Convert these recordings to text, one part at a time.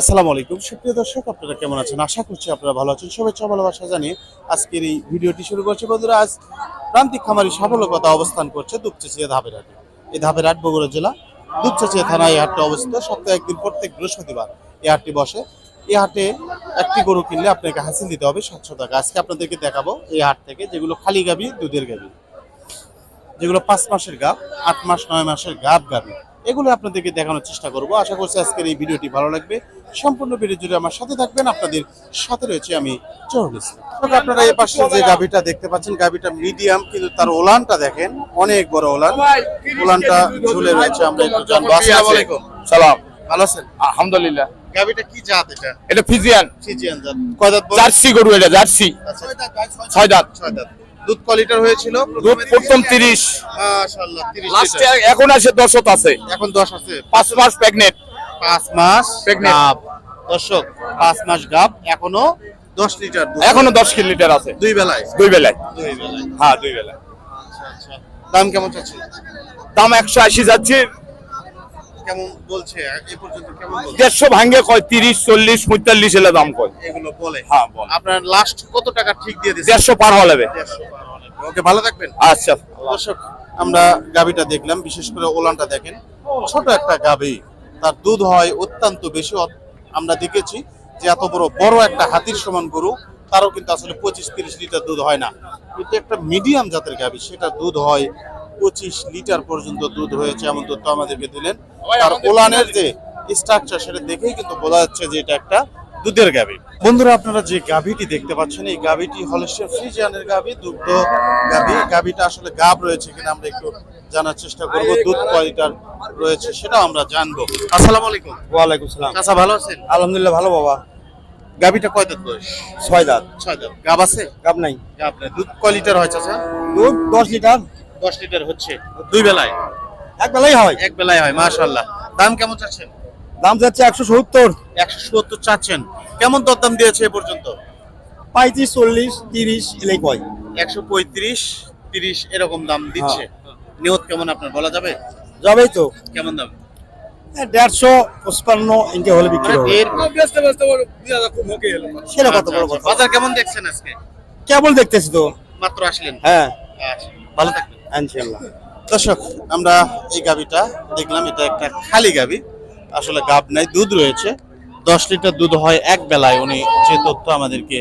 আসসালামু আলাইকুম। সুপ্রিয় দর্শক, আপনারা কেমন আছেন? আশা করছি আপনারা ভালো আছেন। শুভেচ্ছা ভালোবাসা জানিয়ে আজকের এই ভিডিওটি শুরু করছে। বন্ধুরা, আজ প্রান্তিক খামারি সাফল্যকতা অবস্থান করছে দুপচাচিয়া ধাপের হাটে। এই ধাপের হাট বগুড়া জেলা, দুপচাচিয়া থানায় এই হাটটা অবস্থিত। সপ্তাহে একদিন প্রত্যেক বৃহস্পতিবার এই হাটটি বসে। এই হাটে একটি গরু কিনলে আপনাকে হাসিল দিতে হবে সাতশো টাকা। আজকে আপনাদেরকে দেখাবো এই হাট থেকে যেগুলো খালি গাবি, দুধের গাবি। যেগুলো পাঁচ মাসের গাব, আট মাস, নয় মাসের গাব গাবি। এগুলো আপনাদেরকে দেখানোর চেষ্টা করব। আশা করছি আজকের এই ভিডিওটি ভালো লাগবে। সম্পূর্ণ ভিডিও জুড়ে আমার সাথে থাকবেন। আপনাদের সাথে রয়েছে আমি জহরুল ইসলাম। আপনারা এই পাশে যে গাবিটা দেখতে পাচ্ছেন গাবিটা মিডিয়াম কিন্তু তার ওলানটা দেখেন। অনেক বড় ওলান। ওলানটা ঝুলে রয়েছে। আমরা একটু জানব। আসসালামু আলাইকুম। সালাম। ভালো আছেন? আলহামদুলিল্লাহ। গাবিটা কি জাত এটা? এটা ফিজিয়ান। ফিজিয়ান জাত। কয় দাঁত জার্সি গরু এটা জার্সি। আচ্ছা। ছয় দাঁত। ছয় দাঁত। দুধ কোয়ালিটার হয়েছিল। দুধ প্রথম তিরিশ। মাশাআল্লাহ 30 লাস্টে লিটার। এখন আছে দশত আছে। এখন 10 আছে। পাঁচ মাস প্রেগনেন্ট পাঁচ মাস. গাব দর্শক পাঁচ মাস গাব এখনও দশ লিটার দুধ। এখনও দশ লিটার আছে। দুই বেলায়। দুই বেলায়। দুই বেলায়। হ্যাঁ দুই বেলায়। আচ্ছা আচ্ছা। দাম কেমন চাচ্ছে দাম একশো আশি যাচ্ছে। কেমন বলছে? এ পর্যন্ত কেমন দেড়শো ভাঙ্গে কয় তিরিশ চল্লিশ পঁয়তাল্লিশ এলে দাম কয়। এগুলো বলে। হ্যাঁ, বলে। আপনার লাস্ট কত টাকা ঠিক দিয়ে দিয়েছে? দেড়শো পার ওকে ভালো থাকবেন। আচ্ছা। দর্শক আমরা গাবিটা দেখলাম বিশেষ করে ওলানটা দেখেন। ছোট একটা গাবি তার দুধ হয় অত্যন্ত বেশি। আমরা দেখেছি যে এত বড় বড় একটা হাতির সমান গরু তারও কিন্তু আসলে পঁচিশ তিরিশ লিটার দুধ হয় না। কিন্তু একটা মিডিয়াম জাতের গাবি সেটা দুধ হয় পঁচিশ লিটার পর্যন্ত দুধ হয়েছে এমন তথ্য আমাদেরকে দিলেন। তার ওলানের যে স্ট্রাকচার সেটা দেখেই কিন্তু বোঝা যাচ্ছে যে এটা একটা দুধের গাবি বন্ধুরা আপনারা যে গাভিটি দেখতে পাচ্ছেন এই গাভিটি হলস্টের ফ্রিজিয়ানের গাভি দুগ্ধ গাভি। গাভিটা আসলে গাব রয়েছে কিনা আমরা একটু জানার চেষ্টা করব। দুধ কোয়ালিটার রয়েছে সেটা আমরা জানব। আসসালামু আলাইকুম। ওয়ালাইকুম সালাম। চাচা ভালো আছেন? আলহামদুলিল্লাহ ভালো বাবা। গাভিটা কয় দাঁত বয়স? ছয় দাঁত। ছয় দাঁত। গাব আছে? কাপ নাই। গাব নাই। দুধ কয় লিটার হয় চাচা? দুধ দশ লিটার। দশ লিটার হচ্ছে দুই বেলায়। এক বেলাই হয়। এক বেলায় হয় মাশাল্লাহ দাম কেমন চাচ্ছেন? দাম যাচ্ছে একশো সত্তর। একশো সত্তর চাচ্ছেন। কেমন দরদাম দিয়েছে এ পর্যন্ত? পঁয়ত্রিশ চল্লিশ তিরিশ এলাই কয়। একশো পঁয়ত্রিশ তিরিশ এরকম দাম দিচ্ছে। নিয়ত কেমন আপনার বলা যাবে? যাবেই তো। কেমন দাম? দেড়শো পঁচপান্ন ইনকে হলে বিক্রি হবে। এর সেটা কত বড় কথা। বাজার কেমন দেখছেন আজকে? কেবল দেখতেছি তো। মাত্র আসলেন? হ্যাঁ। আচ্ছা ভালো থাকবেন। ইনশাল্লাহ দর্শক, আমরা এই গাবিটা দেখলাম, এটা একটা খালি গাবি আসলে গাব নাই, দুধ রয়েছে। দশ লিটার দুধ হয় এক বেলায়, উনি যে তথ্য আমাদেরকে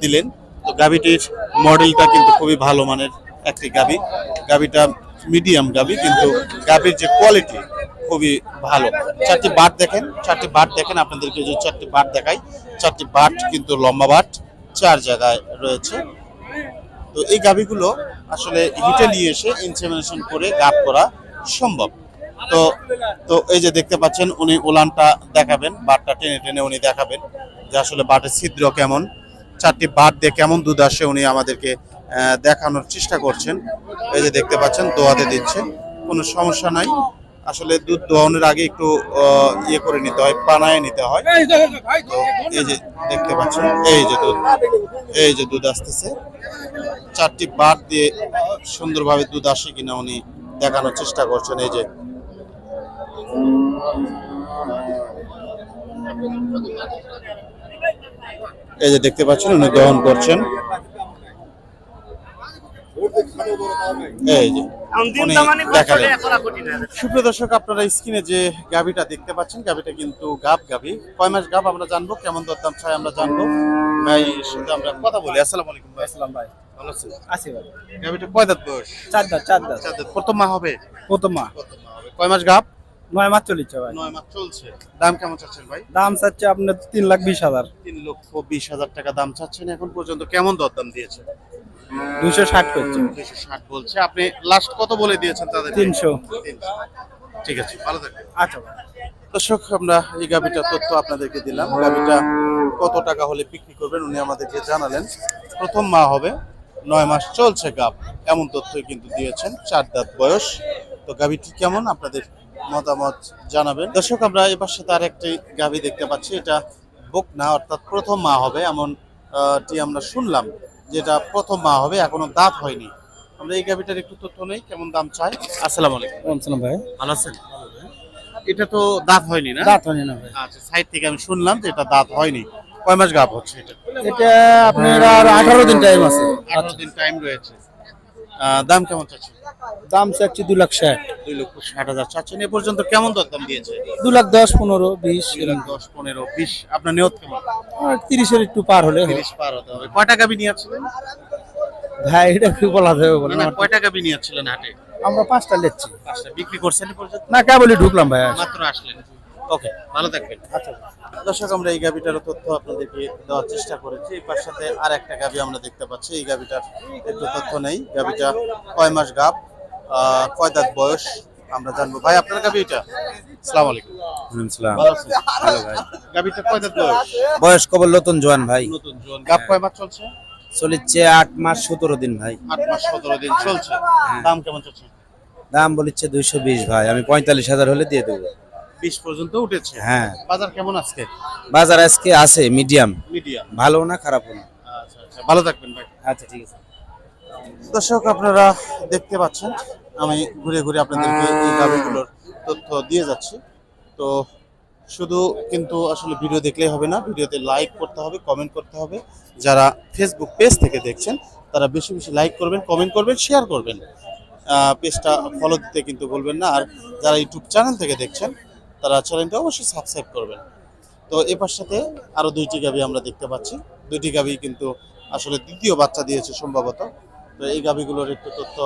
দিলেন। তো গাবিটির মডেলটা কিন্তু খুবই ভালো মানের একটি গাবি গাবিটা মিডিয়াম গাবি কিন্তু গাবির যে কোয়ালিটি খুবই ভালো। চারটি বাট দেখেন, চারটি বাট দেখেন, আপনাদেরকে যে চারটি বাট দেখাই, চারটি বাট কিন্তু লম্বা বাট, চার জায়গায় রয়েছে। তো এই গাভিগুলো আসলে হিটে নিয়ে এসে ইনসেমিনেশন করে গাব করা সম্ভব। তো তো এই যে দেখতে পাচ্ছেন, উনি উলানটা দেখাবেন, বাটটা টেনে টেনে উনি দেখাবেন যে আসলে বাটের ছিদ্র কেমন। চারটি বাট দিয়ে কেমন দুধ আসে উনি আমাদেরকে দেখানোর চেষ্টা করছেন। এই যে দেখতে পাচ্ছেন, দোয়াতে দিচ্ছে, কোনো সমস্যা নাই। আসলে দুধ দোয়ানোর আগে একটু ইয়ে করে নিতে হয় পানায় নিতে হয়। তো এই যে দেখতে পাচ্ছেন এই যে দুধ এই যে দুধ আসতেছে। চারটি বার দিয়ে সুন্দরভাবে দুধ আসে কিনা উনি দেখানোর চেষ্টা করছেন এই যে। এই যে দেখতে পাচ্ছেন উনি দহন করছেন। এই যে সুপ্রিয় দর্শক আপনারা স্ক্রিনে যে গাভিটা দেখতে পাচ্ছেন গাভিটা কিন্তু গাব গাভি। কয় মাস গাব আমরা জানব কেমন দরদাম চাই আমরা জানব। ভাই সাথে আমরা কথা বলি। আসসালামু আলাইকুম ভাই। আসসালাম ভাই। ভালো আছেন? আসি ভাই। গাভিটা কয় দাঁত বয়স? চার দাঁত চার দাঁত। চার দাঁত। প্রথম মা হবে? প্রথম মা। প্রথম মা হবে। কয় মাস গাব? নয় মাস ভাই। নয় মাস চলছে। দাম কেমন চাচ্ছেন ভাই? দাম চাচ্ছে আপনার তিন লাখ বিশ হাজার। তিন লক্ষ বিশ হাজার টাকা দাম চাচ্ছেন এখন পর্যন্ত। কেমন দরদাম দিয়েছে দুইশো ষাট করছে। দুশো ষাট বলছে। আপনি লাস্ট কত বলে দিয়েছেন তাদের তিনশো। ঠিক আছে ভালো থাকবেন। আচ্ছা দর্শক আমরা এই গাভিটার তথ্য আপনাদেরকে দিলাম। গাভিটা কত টাকা হলে বিক্রি করবেন উনি আমাদেরকে জানালেন। প্রথম মা হবে নয় মাস চলছে গাব এমন তথ্যই কিন্তু দিয়েছেন চার দাঁত বয়স। তো গাভিটি কেমন? আপনাদের মতামত জানাবেন। দর্শক আমরা এবার সাথে আর একটি গাভি দেখতে পাচ্ছি। এটা বকনা অর্থাৎ প্রথম মা হবে। এমন আহ, টি আমরা শুনলাম। যেটা প্রথম মা হবে এখনও দাঁত হয়নি। আমরা এই গাভিটার একটু তথ্য নেই কেমন দাম চাই? আসসালামু আলাইকুম। ভাই। ভালো আছেন? এটা তো দাঁত হয়নি না? দাঁত হয়নি না ভাই। আচ্ছা সাইড থেকে আমি শুনলাম যে এটা দাঁত হয়নি। কয় মাস গাভ হচ্ছে এটা? এটা আপনার আর আঠারো দিন টাইম আছে। আঠারো দিন টাইম রয়েছে। দাম কেমন চাচ্ছে দাম চাচ্ছি দু লাখ ষাট। দুই লক্ষ ষাট হাজার চাচ্ছেন। এ পর্যন্ত কেমন দরদাম দিয়েছে? দু লাখ দশ পনেরো বিশ। দুই লাখ দশ পনেরো বিশ। আপনার নিয়ত কেমন? আর তিরিশের একটু পার হলে হবে। তিরিশ পার হতে হবে। কয় টাকা বিনিয়াচ্ছিলেন ভাই এটা কি বলা যাবে বলেন না কয় টাকা বিনিয়াচ্ছিলেন হাটে? আমরা পাঁচটা লেচ্ছি পাঁচটা। বিক্রি করছেন এ পর্যন্ত? না কেবলই ঢুকলাম ভাই মাত্র আসলেন। ওকে। ভালো থাকবেন। আচ্ছা। দর্শক আমরা এই গাবিটার তথ্য আপনাদেরকে দেওয়ার চেষ্টা করেছি। এই পাশ সাথে আর একটা গাবি আমরা দেখতে পাচ্ছি। এই গাবিটার একটু তথ্য নেই। গাবিটা কয় মাস গাব? আহ, কয় দাঁত বয়স? আমরা জানব। ভাই আপনার গাবি এটা? আসসালামু আলাইকুম। ভালো আছেন? ভালো ভাই। গাবিটা কয় দাঁত বয়স? বয়স কবল নতুন জোয়ান ভাই। নতুন গাব কয় মাস চলছে? চলিচ্ছে আট মাস সতেরো দিন ভাই। আট মাস সতেরো দিন চলছে। দাম কেমন চলছে? দাম বলিচ্ছে দুইশো বিশ ভাই। আমি পঁয়তাল্লিশ হাজার হলে দিয়ে দেবো। বিশ পর্যন্ত উঠেছে? হ্যাঁ। বাজার কেমন আজকে? বাজার আজকে আছে মিডিয়াম। মিডিয়াম। ভালো না খারাপও না। আচ্ছা আচ্ছা। ভালো থাকবেন ভাই। আচ্ছা ঠিক আছে। দর্শক, আপনারা দেখতে পাচ্ছেন, আমি ঘুরে ঘুরে আপনাদেরকে এই গাভিগুলোর তথ্য দিয়ে যাচ্ছি। তো শুধু কিন্তু আসলে ভিডিও দেখলেই হবে না, ভিডিওতে লাইক করতে হবে কমেন্ট করতে হবে। যারা ফেসবুক পেজ থেকে দেখছেন, তারা বেশি বেশি লাইক করবেন কমেন্ট করবেন শেয়ার করবেন। পেজটা ফলো দিতে কিন্তু বলবেন না। আর যারা ইউটিউব চ্যানেল থেকে দেখছেন, তারা চ্যানেলটা অবশ্যই সাবস্ক্রাইব করবেন। তো এ সাথে আরও দুইটি গাভি আমরা দেখতে পাচ্ছি। দুইটি গাভি কিন্তু আসলে দ্বিতীয় বাচ্চা দিয়েছে সম্ভবত। তো এই গাভিগুলোর একটু তথ্য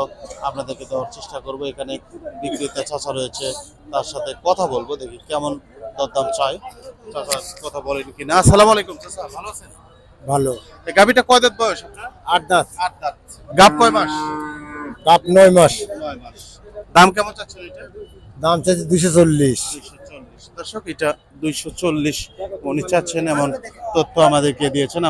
আপনাদেরকে দেওয়ার চেষ্টা করব। এখানে বিক্রেতা চাচা রয়েছে তার সাথে কথা বলব দেখি কেমন দরদাম চাই। চাচা কথা বলেন কি না আসসালামু আলাইকুম চাচা ভালো আছেন? ভালো। এই গাভিটা কয় দাঁত বয়স আট দাঁত। আট দাঁত। গাভ কয় মাস? কাপ নয় মাস। নয় মাস। দাম কেমন চাচ্ছেন এটা? দাম চাচ্ছি দুশো চল্লিশ। দর্শক এটা দুইশো চল্লিশ উনি চাচ্ছেন এমন তথ্য আমাদেরকে দিয়েছেন।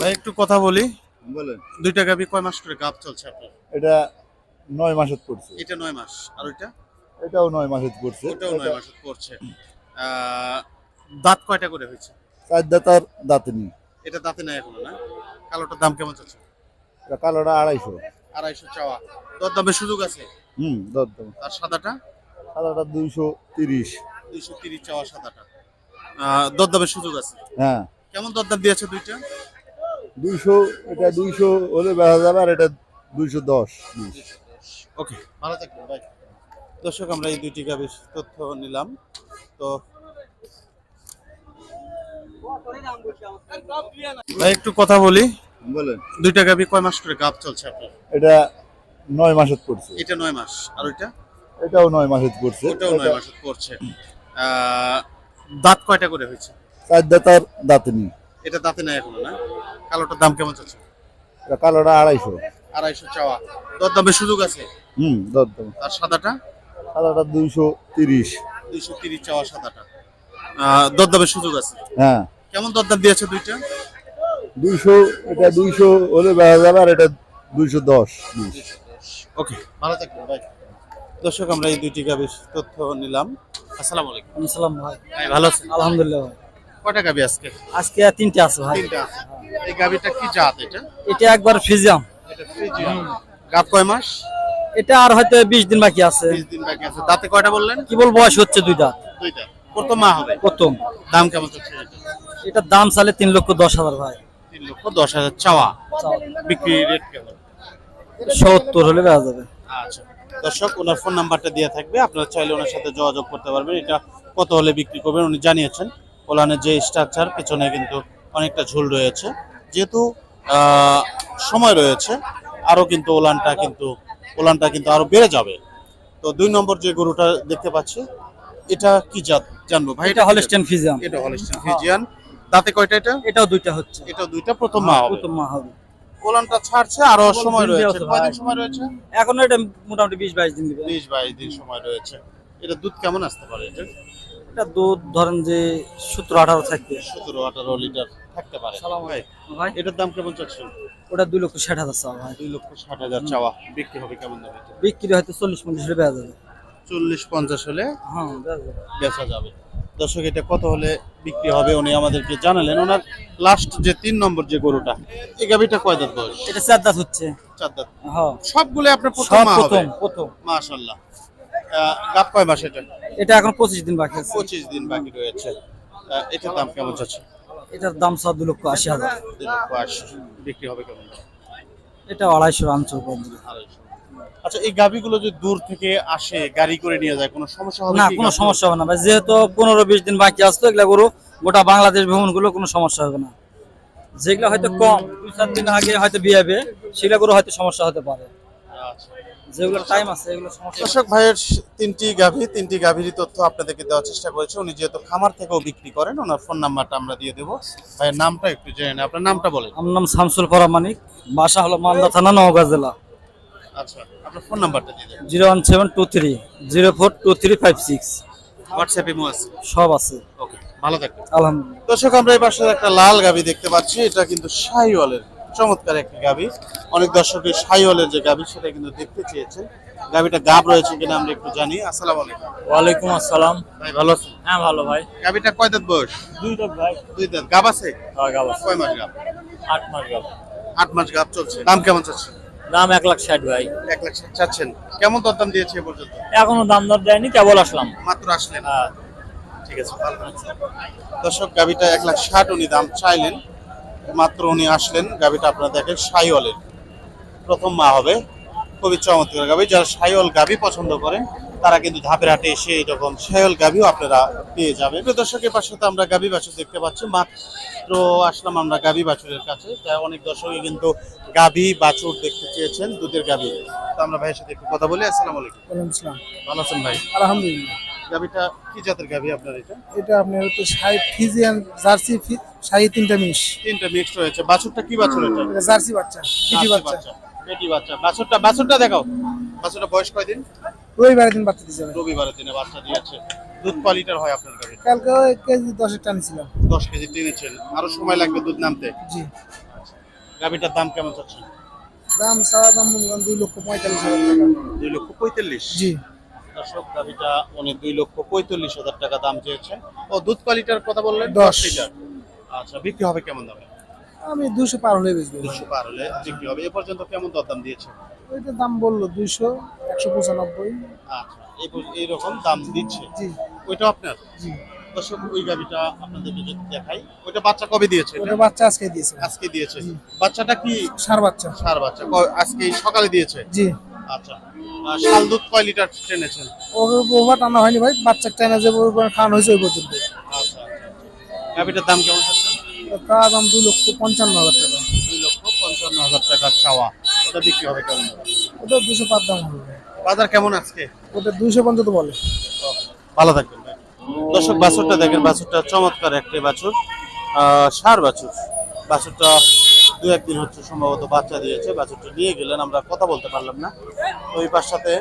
ভাই একটু কথা বলি। বলেন। দুইটা গাভি কয় মাস করে গাভ চলছে আপনার? এটা নয় মাসত পড়ছে। এটা নয় মাস। আর ওইটা? এটাও নয় মাসত পড়ছে। ওটাও নয় মাস পড়ছে। দাঁত কয়টা করে হয়েছে? চার দাঁতার দাঁতে নেই। এটা দাঁতে নাই এখনও না? কালোটার দাম কেমন চলছে? এটা কালোটা আড়াইশো। আড়াইশো চাওয়া। দর দামের সুযোগ আছে? হুম দর দাম আর সাদাটা? সাদাটা দুইশো তিরিশ। দুইশো তিরিশ চাওয়া সাদাটা। দর দামের সুযোগ আছে? হ্যাঁ। কেমন দর দাম দিয়েছে দুইটা? দুইশো এটা দুইশো হলে বেড়া যাবে আর এটা দুইশো দশ। ওকে ভালো থাকবেন ভাই দর্শক আমরা এই দুইটি গাভীর তথ্য নিলাম। তো ভাই একটু কথা বলি। বলেন। দুইটা গাভী কয় মাস করে গাভ চলছে আপনার? এটা নয় মাসত পড়ছে। এটা নয় মাস আর ওইটা? এটাও নয় মাসত পড়ছে। ওটাও নয় মাস করছে আহ, দাঁত কয়টা করে হয়েছে? চার দাঁতার দাঁতে নেই। এটা দাঁতে নাই এখনও না? কালোটার দাম কেমন চলছে এটা কালোটা আড়াইশো। আড়াইশো চাওয়া। দর দামের সুযোগ আছে? হুম দরদাম। আর সাদাটা? কালোটা দুইশো তিরিশ। দুইশো তিরিশ চাওয়া সাদাটা। দর দামের সুযোগ আছে? হ্যাঁ। কেমন দর দাম দিয়েছে দুইটা? দুইশো এটা দুইশো হলে বেড়া যাবে আর এটা দুইশো দশ। ওকে ভালো থাকবেন ভাই দর্শক আমরা এই দুইটি গাভীর তথ্য নিলাম। আসসালামু আলাইকুম। সালাম ভাই ভাই ভালো আছেন? আলহামদুলিল্লাহ ভাই। কয়টা গাভী আজকে? আজকে তিনটে আছে ভাই। তিনটা। আছে এই গাভীটা কি জাত এটা? এটা একবার ফিজিয়াম এটা গাভ কয় মাস? এটা আর হয়তো বিশ দিন বাকি আছে। বিশ দিন বাকি আছে। দাঁতে কয়টা বললেন? কি বল বয়স হচ্ছে দুইটা দুইটা প্রথম মা হবে? প্রথম। দাম কেমন চলছে এটা? এটার দাম চালে তিন লক্ষ দশ হাজার ভাই। তিন লক্ষ দশ হাজার চাওয়া। বিক্রি রেট কেমন? সত্তর হলে বেড়া যাবে। আচ্ছা। দর্শক ওনার ফোন নাম্বারটা দেওয়া থাকবে। আপনারা চাইলে ওনার সাথে যোগাযোগ করতে পারবেন। এটা কত হলে বিক্রি করবেন উনি জানিয়েছেন। ওলানের যে স্ট্রাকচার পেছনে কিন্তু অনেকটা ঝুল রয়েছে। যেহেতু সময় রয়েছে আরও কিন্তু ওলানটা কিন্তু ওলানটা কিন্তু আরও বেড়ে যাবে। তো দুই নম্বর যে গরুটা দেখতে পাচ্ছি এটা কি জাত জানব ভাই? এটা হলস্টেন ফিজিয়ান এটা হলস্টেন ফিজিয়ান দাঁতে কয়টা এটা? এটাও দুইটা হচ্ছে। এটা দুইটা প্রথম মা হবে। প্রথম মা হবে। ওলানটা ছাড়ছে আরও সময় রয়েছে। কয়দিন সময় রয়েছে? এখন এটা মোটামুটি বিশ বাইশ দিন দিবে। বিশ বাইশ দিন সময় রয়েছে। এটা দুধ কেমন আসতে পারে এটা? এটা দুধ ধরেন যে সতেরো আঠারো থাকবে। সতেরো আঠারো লিটার থাকতে পারে। সালাম ভাই ভাই। এটার দাম কেমন চাচ্ছেন? ওটা দুই লক্ষ ষাট হাজার চাওয়া ভাই। দুই লক্ষ ষাট হাজার চাওয়া। বিক্রি হবে কেমন দামে বিক্রি হয়তো চল্লিশ পঞ্চাশ হলে বেড়া যাবে। চল্লিশ পঞ্চাশ হলে হ্যাঁ বেচা যাবে। দর্শক এটা কত হলে বিক্রি হবে উনি আমাদেরকে জানালেন। ওনার লাস্ট যে তিন নম্বর যে গরুটা এই গাভিটা কয় দাঁত বয়স? এটা চার দাঁত হচ্ছে। চার দাঁত। হ্যাঁ। সবগুলো আপনার প্রথম প্রথম প্রথম। মাশাল্লাহ আহ, কয় মাস এটা? এটা এখন পঁচিশ দিন বাকি আছে। পঁচিশ দিন বাকি রয়েছে। এটার দাম কেমন যাচ্ছে এটার দাম সব দু লক্ষ আশি হাজার। দুই লক্ষ আশি। বিক্রি হবে কেমন? এটা আড়াইশো আনছো আড়াইশো। আচ্ছা এই গাভিগুলো যে দূর থেকে আসে গাড়ি করে নিয়ে যায় কোনো সমস্যা হবে না কোনো সমস্যা হবে না ভাই। যেহেতু পনেরো বিশ দিন বাকি আসতো এগুলা গরু গোটা বাংলাদেশ ভ্রমণগুলো কোনো সমস্যা হবে না। যেগুলো হয়তো কম দুই চার দিন আগে হয়তো বিয়ে হবে সেগুলো গরু হয়তো সমস্যা হতে পারে। আচ্ছা। যেগুলো টাইম আছে এগুলো সমস্যা দর্শক ভাইয়ের তিনটি গাভী তিনটি গাভীরই তথ্য আপনাদেরকে দেওয়ার চেষ্টা করেছে। উনি যেহেতু খামার থেকেও বিক্রি করেন ওনার ফোন নাম্বারটা আমরা দিয়ে দেবো। ভাইয়ের নামটা একটু জেনে নেই আপনার নামটা বলেন। আমার নাম শামসুল ফরামানিক বাসা হলো মালদা থানা নওগাঁ জেলা। আচ্ছা আপনার ফোন নাম্বারটা দিয়ে zero one seven two three zero four two three five six. হোয়াটসঅ্যাপে আছে সব আছে। ওকে ভালো থাকবেন। আলহামদুলিল্লাহ। দর্শক আমরা এই পাশে একটা লাল গাভী দেখতে পাচ্ছি। এটা কিন্তু শাহিওয়ালের চমৎকার একটি গাভী অনেক দর্শকের শাহিওয়ালের যে গাভী সেটা কিন্তু দেখতে চেয়েছেন। গাভীটা গাব রয়েছে কিনা আমরা একটু জানি। আসসালাম আলাইকুম। ওয়ালাইকুম আসসালাম। ভাই ভালো আছেন? হ্যাঁ ভালো ভাই। গাভীটা কয় দাঁত বয়স? দুই তো ভাই। দুই দাঁত। গাব আছে? হ্যাঁ গাব আছে। কয় মাস গাব? আট মাস গেল আট মাস গাব চলছে। দাম কেমন চাচ্ছে দাম এক লাখ ষাট ভাই। এক লাখ ষাট চাচ্ছেন। কেমন দরদাম দিয়েছে এ পর্যন্ত? এখনও দাম দর দেয়নি কেবল আসলাম। মাত্র আসলেন। হ্যাঁ। ঠিক আছে। দর্শক গাভিটা এক লাখ ষাট উনি দাম চাইলেন। মাত্র উনি আসলেন গাভিটা আপনারা দেখেন সাইওয়ালের প্রথম মা হবে খুবই চমৎকার গাভি যারা সাইওয়াল গাভি পছন্দ করেন তারা কিন্তু ধাপের হাটে এসে এরকম সাইওয়াল গাভিও আপনারা পেয়ে যাবেন। দর্শকের পাশে তো আমরা গাভি বাছুর দেখতে পাচ্ছি। মাত্র আসলাম আমরা গাভি বাছুরের কাছে। অনেক দর্শকই কিন্তু গাভি বাছুর দেখতে চেয়েছেন দুধের গাভি তো আমরা ভাইয়ের সাথে একটু কথা বলি। আসসালামু আলাইকুম। ভালো আছেন ভাই? আলহামদুলিল্লাহ। গাভিটা কি জাতের গাভি আপনার এটা? এটা আপনার হচ্ছে শাহি ফিজিয়ান জার্সি শাহি তিনটা মিশ তিনটা মিক্সড হয়েছে বাছুরটা কি বাছুর এটা? এটা জার্সি বাচ্চা পিটি বাচ্চা। বেটি বাচ্চা। বাছুরটা বাছুরটা দেখাও। বাছুরটা বয়স কয়দিন? রবিবারের দিন বাচ্চা দিয়েছে রবিবারের দিনে বাচ্চা দিয়েছে। দুধ ক লিটার হয় আপনার গাভি কালকে কেজি দশের টানছিলাম। দশ কেজি টেনেছেন। আরও সময় লাগবে দুধ নামতে? জি। গাভিটার দাম কেমন চাচ্ছে দাম চাওয়া দাম দুই লক্ষ পঁয়তাল্লিশ হাজার টাকা। দুই লক্ষ পঁয়তাল্লিশ। জি। দর্শক গাভিটা উনি দুই লক্ষ পঁয়তাল্লিশ হাজার টাকা দাম চেয়েছে ও দুধ ক লিটার কথা বললেন? দশ। লিটার আচ্ছা বিক্রি হবে কেমন দামে? আমি দুশো পার হলে বেচবো। দুশো পার হলে বিক্রি হবে। এ পর্যন্ত কেমন দরদাম দিয়েছে ওইটার দাম বলল দুইশো একশো পঁচানব্বই। আচ্ছা এইরকম দাম দিচ্ছে? জি। ওইটা আপনার? জি। দর্শক ওই গাভিটা আপনাদেরকে যদি দেখাই ওইটা বাচ্চা কবে দিয়েছে ওটা বাচ্চা আজকে দিয়েছে। আজকে দিয়েছে। বাচ্চাটা কি? সার বাচ্চা। সার বাচ্চা। আজকে সকালে দিয়েছে? জি। আচ্ছা। শাল দুধ কয় লিটার টেনেছেন? ওর ওভার টানা হয়নি ভাই বাচ্চা টানা যে খাওয়ানো হয়েছে ওই পর্যন্ত। আচ্ছা আচ্ছা গাভিটার দাম কেমন তার দাম দুই লক্ষ পঞ্চান্ন হাজার টাকা। দুই লক্ষ পঞ্চান্ন হাজার টাকা চাওয়া। ওটা বিক্রি হবে কেমন? ওটা দুশো পার দাম হবে। বাজার কেমন আজকে? ওটা দুইশো পর্যন্ত বলে। ভালো থাকবেন ভাই। দর্শক বাছুরটা দেখেন বাছুরটা চমৎকার একটি বাছুর। আহ, ষাঁড় বাছুর। বাছুরটা দু একদিন হচ্ছে সম্ভবত বাচ্চা দিয়েছে বাছুরটা নিয়ে গেলেন আমরা কথা বলতে পারলাম না। তো এই পাশটাতে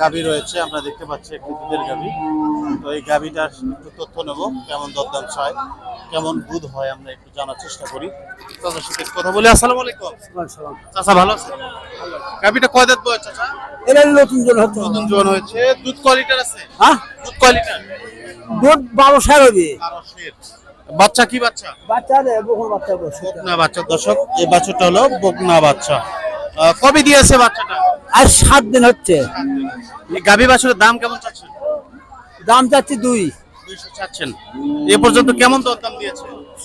গাভী রয়েছে আমরা দেখতে পাচ্ছি একটি দুধের গাভী। তো এই গাভীটার একটু তথ্য নেব কেমন দরদাম চায় কেমন দুধ হয় আমরা একটু জানার চেষ্টা করি। তাদের সাথে কথা বলি আসসালামু আলাইকুম। চাচা ভালো আছেন? গাভীটা কয় দাঁত বয়স চাচা? এটা নতুন জন হতো নতুন জন হয়েছে। দুধ ক লিটার আছে? হ্যাঁ? দুধ ক লিটার? দুধ বারো হবে। বারো। বাচ্চা কি বাচ্চা? বাচ্চা বাচ্চা বকনা বাচ্চা দর্শক এই বাচ্চাটা হলো বকনা বাচ্চা। কবে দিয়েছে বাচ্চাটা? আর সাত দিন হচ্ছে। গাভী বাছুরের দাম কেমন চাচ্ছেন? দাম চাচ্ছি দুই। দুইশো চাচ্ছেন। এ পর্যন্ত কেমন দর দাম দিয়েছে?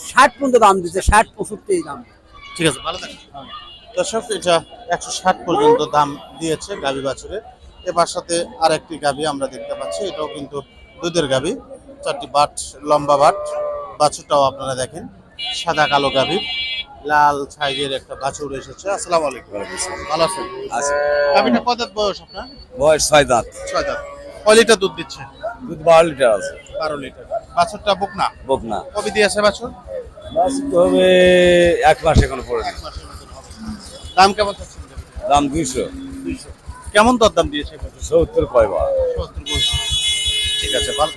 ষাট পর্যন্ত দাম দিচ্ছে ষাট পঁয়ষট্টি দাম। ঠিক আছে ভালো থাকেন। দর্শক এটা একশো ষাট পর্যন্ত দাম দিয়েছে গাভী বাছুরের। এবার সাথে আর একটি গাভী আমরা দেখতে পাচ্ছি এটাও কিন্তু দুধের গাভী। চারটি বাট লম্বা বাট। বাছুরটাও আপনারা দেখেন। সাদা কালো গাভী লাল সাইজের একটা বাছুর এসেছে। আসসালামু আলাইকুম। ভালো আছেন? গাভীটা কত বয়স আপনার? বয়স ছয় দাঁত। ছয় দাঁত। কয় লিটার দুধ দিচ্ছে? দুধ বারো লিটার আছে। বারো লিটার। বাছুরটা বকনা? বকনা। কবে দিয়েছে বাছুর? বাস হবে এক মাস এখন পরে দাম কেমন দাম দুইশো। কেমন দর দাম দিয়েছে সত্তর কয় সত্তর ঠিক আছে ভালো।